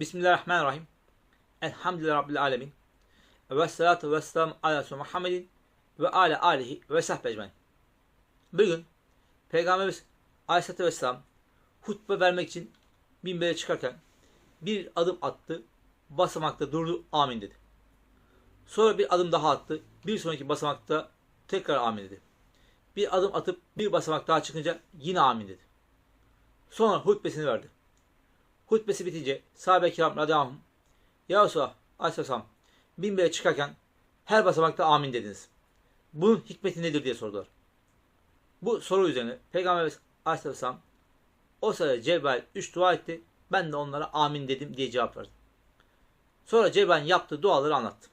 Bismillahirrahmanirrahim. Elhamdülillahi Rabbil alemin. Ve salatu ve selamu ala Muhammedin ve ala alihi ve sahbe ecmain. Bugün Peygamberimiz Aleyhisselatü Vesselam hutbe vermek için minbere çıkarken bir adım attı, basamakta durdu, amin dedi. Sonra bir adım daha attı, bir sonraki basamakta tekrar amin dedi. Bir adım atıp bir basamak daha çıkınca yine amin dedi. Sonra hutbesini verdi. Hutbesi bitince sahabe-i kiram radıyallahu Ya Resulallah aleyhisselam minbere çıkarken her basamakta amin dediniz. Bunun hikmeti nedir diye sordular. Bu soru üzerine Peygamber aleyhisselam o sırada Cebrail üç dua etti. Ben de onlara amin dedim diye cevap verdi. Sonra Cebrail'in yaptığı duaları anlattı.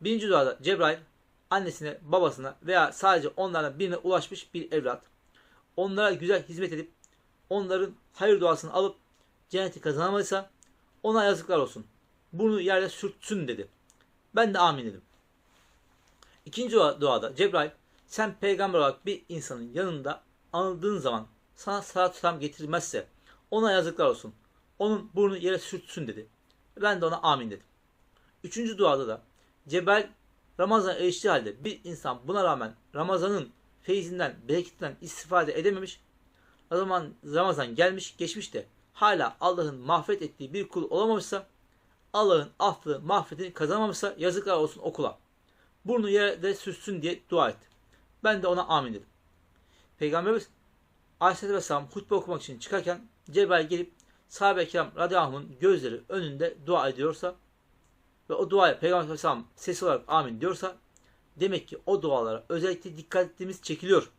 Birinci duada Cebrail annesine, babasına veya sadece onlardan birine ulaşmış bir evlat, onlara güzel hizmet edip onların hayır duasını alıp cenneti kazanamadıysa ona yazıklar olsun. Burnu yerde sürtsün dedi. Ben de amin dedim. İkinci dua- duada Cebrail sen peygamber olarak bir insanın yanında anıldığın zaman sana salat selam getirmezse ona yazıklar olsun. Onun burnu yere sürtsün dedi. Ben de ona amin dedim. Üçüncü duada da Cebrail Ramazan eriştiği halde bir insan buna rağmen Ramazan'ın feyzinden, bereketinden istifade edememiş. O zaman Ramazan gelmiş, geçmiş de hala Allah'ın mahvet ettiği bir kul olamamışsa, Allah'ın affı, mahvetini kazanamamışsa yazıklar olsun okula. Burnu yere sürsün diye dua etti. Ben de ona amin dedim. Peygamberimiz Aleyhisselatü Vesselam hutbe okumak için çıkarken Cebrail gelip sahabe-i kiram radıyallahu gözleri önünde dua ediyorsa ve o duaya Peygamber Aleyhisselam sesi olarak amin diyorsa demek ki o dualara özellikle dikkat ettiğimiz çekiliyor.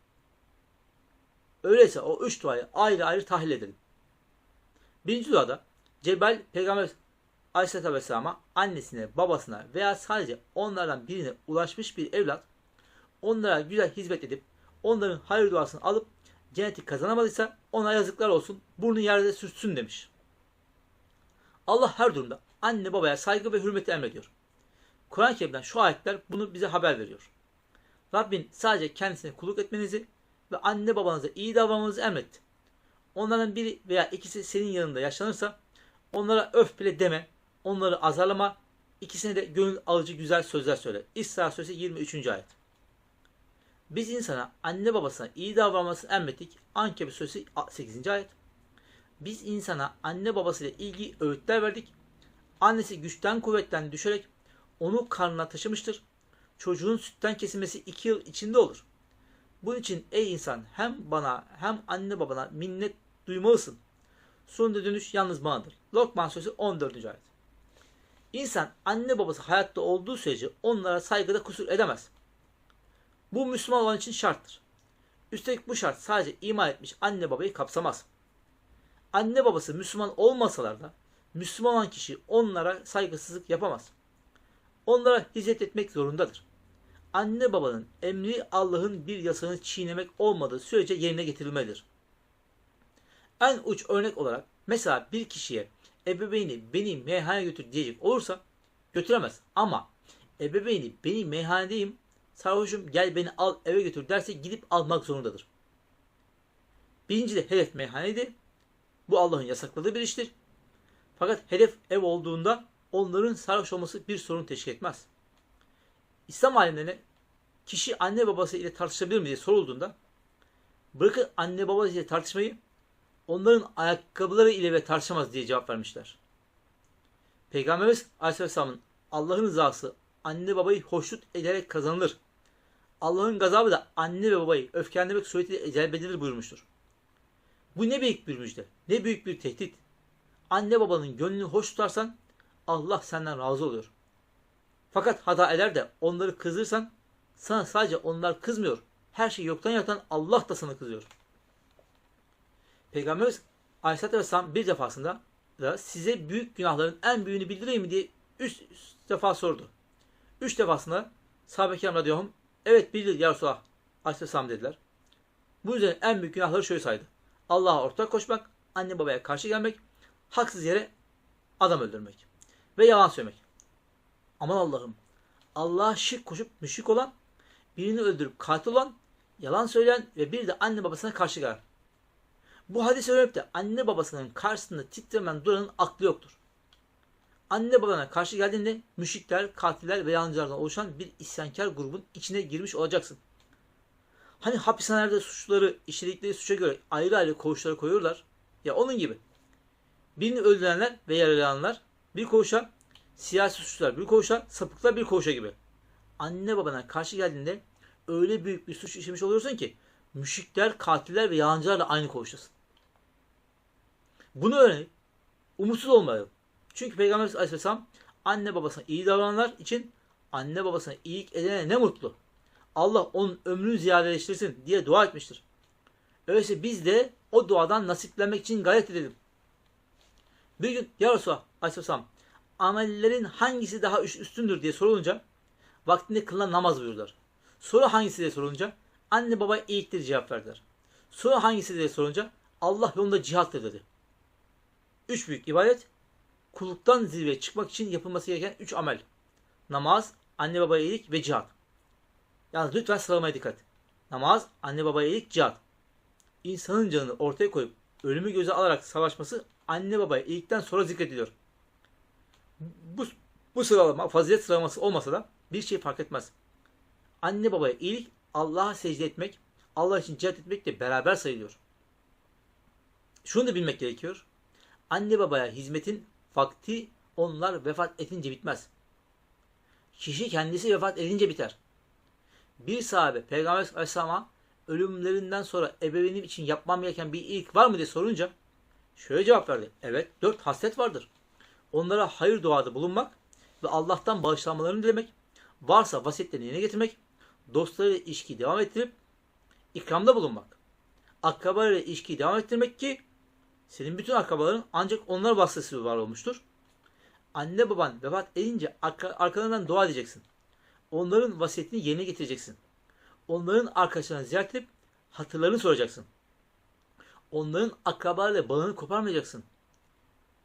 Öyleyse o üç duayı ayrı ayrı tahlil edelim. Birinci duada Cebrail Peygamber Aleyhisselatü Vesselam'a annesine, babasına veya sadece onlardan birine ulaşmış bir evlat onlara güzel hizmet edip onların hayır duasını alıp cenneti kazanamadıysa ona yazıklar olsun burnu yerde sürtsün demiş. Allah her durumda anne babaya saygı ve hürmeti emrediyor. Kur'an-ı Kerim'den şu ayetler bunu bize haber veriyor. Rabbin sadece kendisine kulluk etmenizi ve anne babanıza iyi davranmanızı emretti. Onlardan biri veya ikisi senin yanında yaşlanırsa onlara öf bile deme, onları azarlama, ikisine de gönül alıcı güzel sözler söyle. İsra Suresi 23. ayet. Biz insana anne babasına iyi davranmasını emrettik. Ankebut Suresi 8. ayet. Biz insana anne babasıyla ilgili öğütler verdik. Annesi güçten kuvvetten düşerek onu karnına taşımıştır. Çocuğun sütten kesilmesi iki yıl içinde olur. Bunun için ey insan hem bana hem anne babana minnet duymalısın. Sonunda dönüş yalnız banadır. Lokman Suresi 14. ayet. İnsan anne babası hayatta olduğu sürece onlara saygıda kusur edemez. Bu Müslüman olan için şarttır. Üstelik bu şart sadece iman etmiş anne babayı kapsamaz. Anne babası Müslüman olmasalar da Müslüman olan kişi onlara saygısızlık yapamaz. Onlara hizmet etmek zorundadır. Anne babanın emri Allah'ın bir yasağını çiğnemek olmadığı sürece yerine getirilmelidir. En uç örnek olarak mesela bir kişiye ebeveyni beni meyhaneye götür diyecek olursa götüremez. Ama ebeveyni beni meyhanedeyim sarhoşum gel beni al eve götür derse gidip almak zorundadır. Birinci de hedef meyhaneydi. Bu Allah'ın yasakladığı bir iştir. Fakat hedef ev olduğunda onların sarhoş olması bir sorun teşkil etmez. İslam alimlerine kişi anne babası ile tartışabilir mi diye sorulduğunda bırakın anne babası ile tartışmayı onların ayakkabıları ile bile tartışamaz diye cevap vermişler. Peygamberimiz Aleyhisselam'ın Allah'ın rızası anne babayı hoşnut ederek kazanılır. Allah'ın gazabı da anne ve babayı öfkelendirmek suretiyle celbedilir buyurmuştur. Bu ne büyük bir müjde, ne büyük bir tehdit. Anne babanın gönlünü hoş tutarsan Allah senden razı oluyor. Fakat hata eder de onları kızdırırsan sana sadece onlar kızmıyor. Her şeyi yoktan yaratan Allah da sana kızıyor. Peygamberimiz Aleyhisselatü Vesselam bir defasında da size büyük günahların en büyüğünü bildireyim mi diye üç, defa sordu. Üç defasında sahabe-i kiram radıyallahu evet bildir ya Resulallah Aleyhisselam dediler. Bu üzerine en büyük günahları şöyle saydı. Allah'a ortak koşmak, anne babaya karşı gelmek, haksız yere adam öldürmek ve yalan söylemek. Aman Allah'ım Allah'a şirk koşup müşrik olan, birini öldürüp katil olan, yalan söyleyen ve bir de anne babasına karşı gelen. Bu hadis öğrenip de anne babasının karşısında titremen duranın aklı yoktur. Anne babana karşı geldiğinde müşrikler, katiller ve yalancılardan oluşan bir isyankar grubun içine girmiş olacaksın. Hani hapishanelerde suçluları işledikleri suça göre ayrı ayrı koğuşlara koyuyorlar. Ya onun gibi. Birini öldürenler ve yaralananlar bir koğuşa, siyasi suçlular bir koğuşa, sapıklar bir koğuşa gibi. Anne babana karşı geldiğinde öyle büyük bir suç işlemiş oluyorsun ki müşrikler, katiller ve yalancılarla aynı koğuştasın. Bunu öğrenip umutsuz olmayalım. Çünkü Peygamber Aleyhisselam anne babasına iyi davrananlar için anne babasına iyilik edene ne mutlu. Allah onun ömrünü ziyadeleştirsin diye dua etmiştir. Öyleyse biz de o duadan nasiplenmek için gayret edelim. Bir gün ya Resulallah Aleyhisselam amellerin hangisi daha üstündür diye sorulunca vaktinde kılınan namaz buyurdular. Sonra hangisi diye sorulunca anne baba iyiliktir cevap verdiler. Sonra hangisi diye sorunca Allah yolunda cihattır dedi. Üç büyük ibadet kulluktan zirveye çıkmak için yapılması gereken üç amel. Namaz, anne babaya iyilik ve cihat. Yalnız lütfen sıralamaya dikkat. Namaz, anne babaya iyilik, cihat. İnsanın canını ortaya koyup ölümü göze alarak savaşması anne babaya iyilikten sonra zikrediliyor. Bu, bu sıralama fazilet sıralaması olmasa da bir şey fark etmez. Anne babaya iyilik Allah'a secde etmek, Allah için cihat etmekle beraber sayılıyor. Şunu da bilmek gerekiyor. Anne babaya hizmetin vakti onlar vefat edince bitmez. Kişi kendisi vefat edince biter. Bir sahabe Peygamber Aleyhisselam'a ölümlerinden sonra ebeveynim için yapmam gereken bir iyilik var mı diye sorunca şöyle cevap verdi. Evet dört haslet vardır. Onlara hayır duada bulunmak ve Allah'tan bağışlanmalarını dilemek, varsa vasiyetlerini yerine getirmek, dostlarıyla ilişkiyi devam ettirip ikramda bulunmak. Akrabalarıyla ilişkiyi devam ettirmek ki senin bütün akrabaların ancak onlar vasıtasıyla var olmuştur. Anne baban vefat edince arkalarından dua edeceksin. Onların vasiyetini yerine getireceksin. Onların arkadaşlarını ziyaret edip hatırlarını soracaksın. Onların akrabalarıyla bağını koparmayacaksın.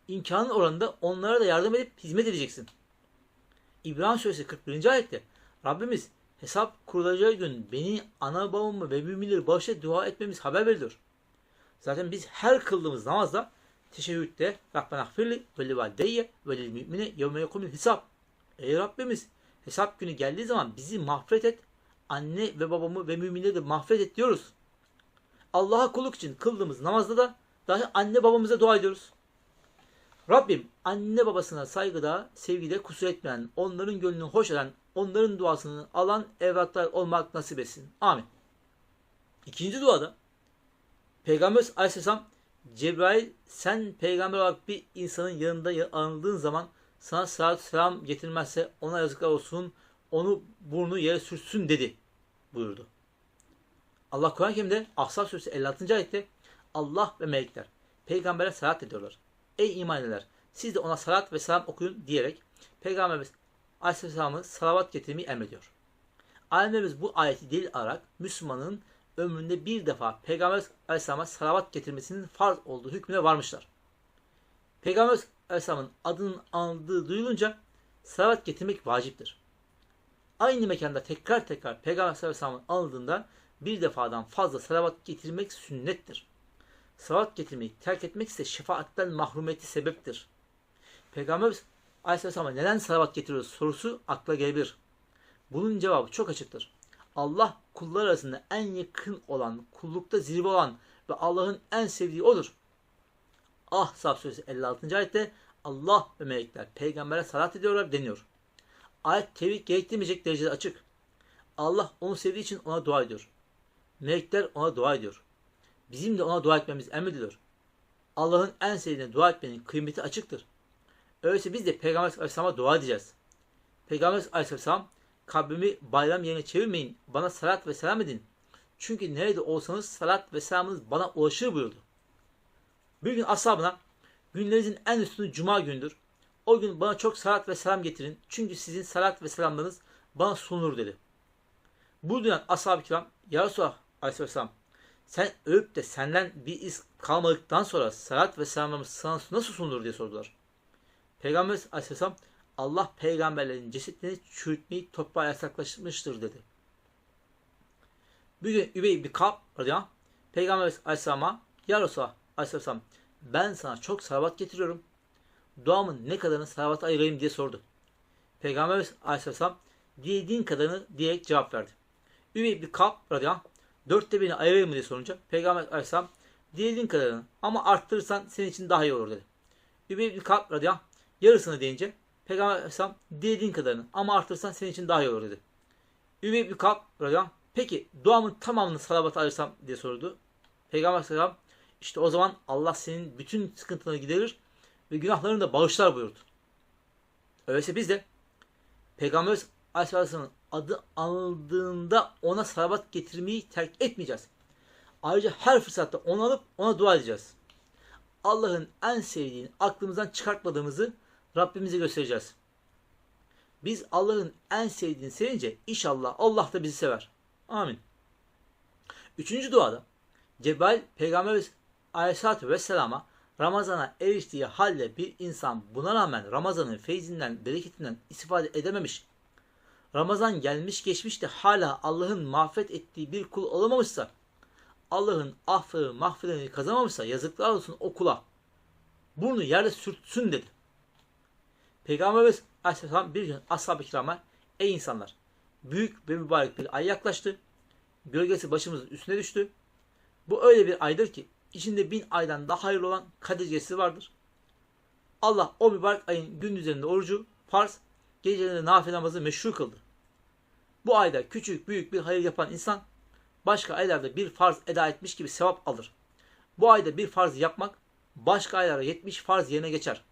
İmkanın oranında onlara da yardım edip hizmet edeceksin. İbrahim Suresi 41. ayette Rabbimiz hesap kurulacağı gün beni, ana babamı ve müminleri bağışla dua etmemiz haber veriliyor. Zaten biz her kıldığımız namazda teşebbütte Rabbena gfirli ve li valideyye ve lil mümine yevme yekumil hesap. Ey Rabbimiz hesap günü geldiği zaman bizi mahfret et. Anne ve babamı ve müminleri de mahfret et diyoruz. Allah'a kulluk için kıldığımız namazda da dahi anne babamıza dua ediyoruz. Rabbim anne babasına saygıda, sevgide kusur etmeyen, onların gönlünü hoş eden, onların duasını alan evlatlar olmak nasip etsin. Amin. İkinci duada Peygamber Aleyhisselam Cebrail sen peygamber olarak bir insanın yanında anıldığın zaman sana salat selam getirmezse ona yazıklar olsun onu burnu yere sürtsün dedi buyurdu. Allah Kur'an-ı Kerim'de Ahzab Suresi 56. ayette Allah ve melekler peygambere salat ediyorlar. Ey iman edenler siz de ona salat ve selam okuyun diyerek Peygamberimiz Aleyhisselam'ı salavat getirmeyi emrediyor. Alimlerimiz bu ayeti delil alarak Müslümanın ömründe bir defa Peygamber Aleyhisselam'a salavat getirmesinin farz olduğu hükmüne varmışlar. Peygamber Aleyhisselam'ın adının anıldığı duyulunca salavat getirmek vaciptir. Aynı mekanda tekrar tekrar Peygamber Aleyhisselam'ın anıldığında bir defadan fazla salavat getirmek sünnettir. Salavat getirmeyi terk etmek ise şefaatten mahrumiyeti sebeptir. Peygamber Aleyhisselam'a neden salavat getiriyoruz sorusu akla gelebilir. Bunun cevabı çok açıktır. Allah kullar arasında en yakın olan, kullukta zirve olan ve Allah'ın en sevdiği odur. Ahzab suresi 56. ayette Allah ve melekler peygambere salat ediyorlar deniyor. Ayet tevhid gerektirmeyecek derecede açık. Allah onu sevdiği için ona dua ediyor. Melekler ona dua ediyor. Bizim de ona dua etmemiz emrediliyor. Allah'ın en sevdiğine dua etmenin kıymeti açıktır. Öyleyse biz de Peygamber Aleyhisselam'a dua edeceğiz. Peygamber Aleyhisselam kalbimi bayram yerine çevirmeyin. Bana salat ve selam edin. Çünkü nerede olsanız salat ve selamınız bana ulaşır buyurdu. Bir gün ashabına günlerinizin en üstünü cuma gündür. O gün bana çok salat ve selam getirin. Çünkü sizin salat ve selamlarınız bana sunulur dedi. Bu duyan ashab-ı kiram Ya Resulallah aleyhisselam sen ölüp de senden bir iz kalmadıktan sonra salat ve selamlarımız sana nasıl sunulur diye sordular. Peygamber aleyhisselam Allah peygamberlerin cesetlerini çürütmeyi toprağa yasaklaşmıştır dedi. Bir gün Übey bir Kab radıyallahu Peygamber aleyhisselama Ya aleyhisselam ben sana çok salavat getiriyorum. duamın ne kadarını salavata ayırayım diye sordu. Peygamberimiz Aleyhisselam dilediğin kadarını diyerek cevap verdi. Üvey bir kap radıyallahu dörtte birini ayırayım mı diye sorunca Peygamber Aleyhisselam dilediğin kadarını ama arttırırsan senin için daha iyi olur dedi. Üvey bir kap radıyallahu yarısını deyince Peygamber Aleyhisselam dilediğin kadarını ama arttırırsan senin için daha iyi olur dedi. Üvey bir kap radıyallahu peki duamın tamamını salavata ayırsam diye sordu. Peygamber Aleyhisselam işte o zaman Allah senin bütün sıkıntılarını giderir ve günahlarını da bağışlar buyurdu. Öyleyse biz de Peygamber Aleyhisselam'ın adı anıldığında ona salavat getirmeyi terk etmeyeceğiz. Ayrıca her fırsatta onu alıp ona dua edeceğiz. Allah'ın en sevdiğini aklımızdan çıkartmadığımızı Rabbimize göstereceğiz. Biz Allah'ın en sevdiğini sevince inşallah Allah da bizi sever. Amin. Üçüncü duada Cebrail Peygamber Aleyhisselatü Vesselam'a Ramazan'a eriştiği halde bir insan buna rağmen Ramazan'ın feyzinden, bereketinden istifade edememiş, Ramazan gelmiş geçmiş de hala Allah'ın mağfiret ettiği bir kul olamamışsa, Allah'ın affı, mağfiretini kazanamamışsa yazıklar olsun o kula. Burnu yerde sürtsün dedi. Peygamberimiz Aleyhisselam bir gün ashab-ı kirama, ey insanlar, büyük ve mübarek bir ay yaklaştı. Gölgesi başımızın üstüne düştü. Bu öyle bir aydır ki içinde bin aydan daha hayırlı olan Kadir Gecesi vardır. Allah o mübarek ayın gündüzlerinde orucu farz, gecelerinde nafile namazı meşru kıldı. Bu ayda küçük büyük bir hayır yapan insan başka aylarda bir farz eda etmiş gibi sevap alır. Bu ayda bir farz yapmak başka aylara 70 farz yerine geçer.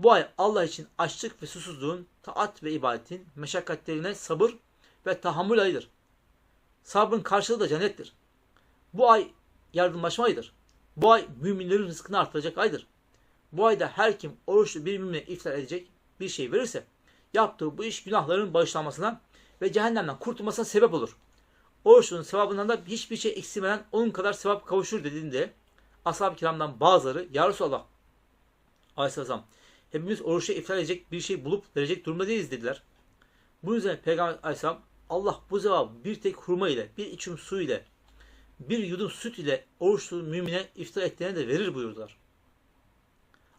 Bu ay Allah için açlık ve susuzluğun, taat ve ibadetin, meşakkatlerine sabır ve tahammül ayıdır. Sabrın karşılığı da cennettir. Bu ay yardımlaşma ayıdır. Bu ay müminlerin rızkını artıracak aydır. Bu ayda her kim oruçlu bir mümine iftar edecek bir şey verirse yaptığı bu iş günahların bağışlanmasına ve cehennemden kurtulmasına sebep olur. Oruçlunun sevabından da hiçbir şey eksilmeden onun kadar sevap kavuşur dediğinde ashab-ı kiramdan bazıları Ya Resulallah Aleyhisselam hepimiz oruçta iftar edecek bir şey bulup verecek durumda değiliz dediler. Bu yüzden Peygamber Aleyhisselam Allah bu cevabı bir tek hurma ile, bir içim su ile, bir yudum süt ile oruçlu mümine iftar ettiğine de verir buyurdular.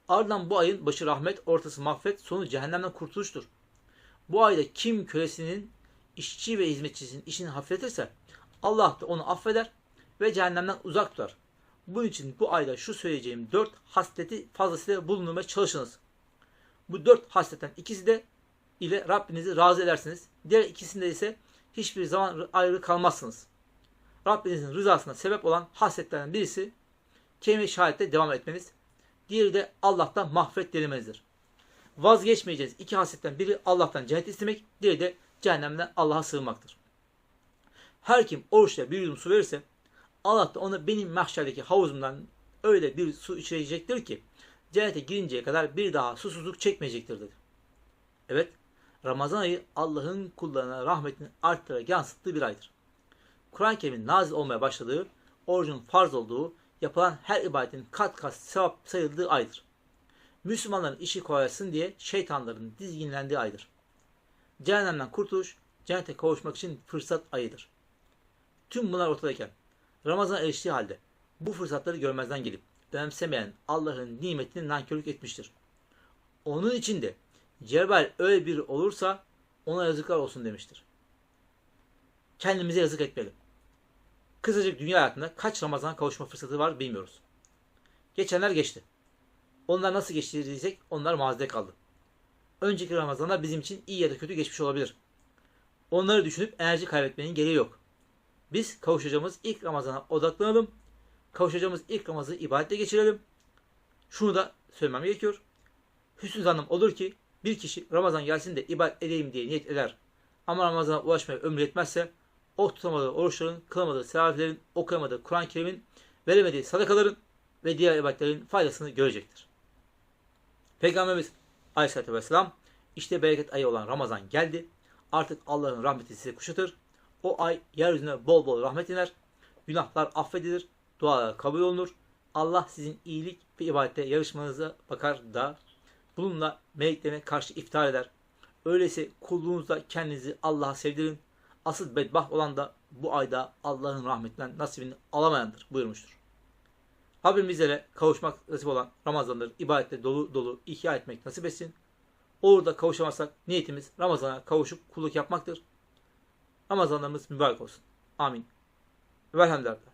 Ardından bu ayın başı rahmet, ortası mağfiret, sonu cehennemden kurtuluştur. Bu ayda kim kölesinin, işçi ve hizmetçisinin işini hafifletirse Allah da onu affeder ve cehennemden uzak tutar. Bunun için bu ayda şu söyleyeceğim dört hasleti fazlasıyla bulunmaya çalışınız. Bu dört hasletten ikisi de ile Rabbinizi razı edersiniz. Diğer ikisinde ise hiçbir zaman ayrı kalmazsınız. Rabbinizin rızasına sebep olan hasletlerden birisi kelime şahette devam etmeniz. Diğeri de Allah'tan mahfret dilemenizdir. Vazgeçmeyeceğiz iki hasletten biri Allah'tan cennet istemek, diğeri de cehennemden Allah'a sığınmaktır. Her kim oruçla bir yudum su verirse Allah da ona benim mahşerdeki havuzumdan öyle bir su içirecektir ki cennete girinceye kadar bir daha susuzluk çekmeyecektir dedi. Evet, Ramazan ayı Allah'ın kullarına rahmetini arttırarak yansıttığı bir aydır. Kur'an-ı Kerim'in nazil olmaya başladığı, orucun farz olduğu, yapılan her ibadetin kat kat sevap sayıldığı aydır. Müslümanların işi kolaylaşsın diye şeytanların dizginlendiği aydır. Cehennemden kurtuluş, cennete kavuşmak için fırsat ayıdır. Tüm bunlar ortadayken, Ramazan eriştiği halde bu fırsatları görmezden gelip önemsemeyen Allah'ın nimetini nankörlük etmiştir. Onun için de Cebrail öyle bir olursa ona yazıklar olsun demiştir. Kendimize yazık etmeyelim. Kısacık dünya hayatında kaç Ramazan kavuşma fırsatı var bilmiyoruz. Geçenler geçti. Onlar nasıl geçti diyecek onlar mazide kaldı. Önceki Ramazanlar bizim için iyi ya da kötü geçmiş olabilir. Onları düşünüp enerji kaybetmenin gereği yok. Biz kavuşacağımız ilk Ramazan'a odaklanalım. Kavuşacağımız ilk Ramazan'ı ibadetle geçirelim. Şunu da söylemem gerekiyor. Hüsnü zannım olur ki bir kişi Ramazan gelsin de ibadet edeyim diye niyet eder. Ama Ramazan'a ulaşmaya ömrü yetmezse o tutamadığı oruçların, kılamadığı sevafilerin, okuyamadığı Kur'an-ı Kerim'in, veremediği sadakaların ve diğer ibadetlerin faydasını görecektir. Peygamberimiz Aleyhisselatü Vesselam işte bereket ayı olan Ramazan geldi. Artık Allah'ın rahmeti sizi kuşatır. O ay yeryüzüne bol bol rahmet iner. Günahlar affedilir. Dualar kabul olunur. Allah sizin iyilik ve ibadette yarışmanıza bakar da bununla meleklerine karşı iftihar eder. Öyleyse kulluğunuzda kendinizi Allah'a sevdirin. Asıl bedbaht olan da bu ayda Allah'ın rahmetinden nasibini alamayandır buyurmuştur. Rabbim bizlere kavuşmak nasip olan Ramazanları ibadetle dolu dolu ihya etmek nasip etsin. Olur kavuşamazsak niyetimiz Ramazan'a kavuşup kulluk yapmaktır. Ramazanlarımız mübarek olsun. Amin. Velhamdülillah.